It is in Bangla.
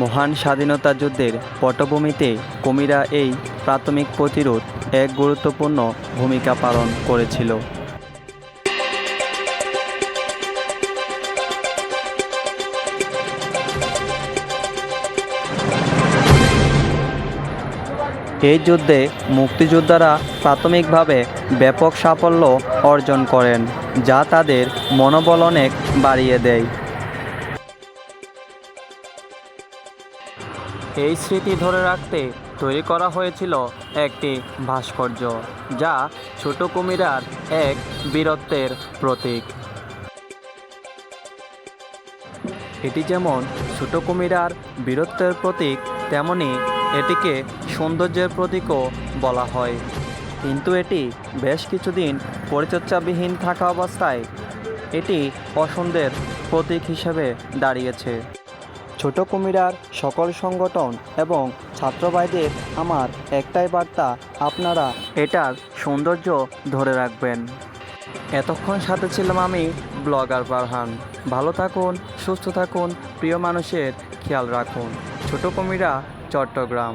মহান স্বাধীনতা যুদ্ধের পটভূমিতে কুমিরা এই প্রাথমিক প্রতিরোধ এক গুরুত্বপূর্ণ ভূমিকা পালন করেছিল। এই যুদ্ধে মুক্তিযোদ্ধারা প্রাথমিকভাবে ব্যাপক সাফল্য অর্জন করেন, যা তাদের মনোবল অনেক বাড়িয়ে দেয়। এই স্মৃতি ধরে রাখতে তৈরি করা হয়েছিল একটি ভাস্কর্য, যা ছোট কুমিরার এক বীরত্বের প্রতীক। এটি যেমন ছোট কুমিরার বীরত্বের প্রতীক, তেমনি এটিকে সৌন্দর্যের প্রতীকও বলা হয়। কিন্তু এটি বেশ কিছুদিন পরিচর্যাবিহীন থাকা অবস্থায় এটি পছন্দের প্রতীক হিসেবে দাঁড়িয়েছে। ছোট কুমিরার সকল সংগঠন এবং ছাত্রবাইদের আমার একটাই বার্তা, আপনারা এটার সৌন্দর্য ধরে রাখবেন। এতক্ষণ সাথে ছিলাম আমি ব্লগার ফারহান। ভালো থাকুন, সুস্থ থাকুন, প্রিয় মানুষের খেয়াল রাখুন। ছোট কুমিরা, চট্টগ্রাম।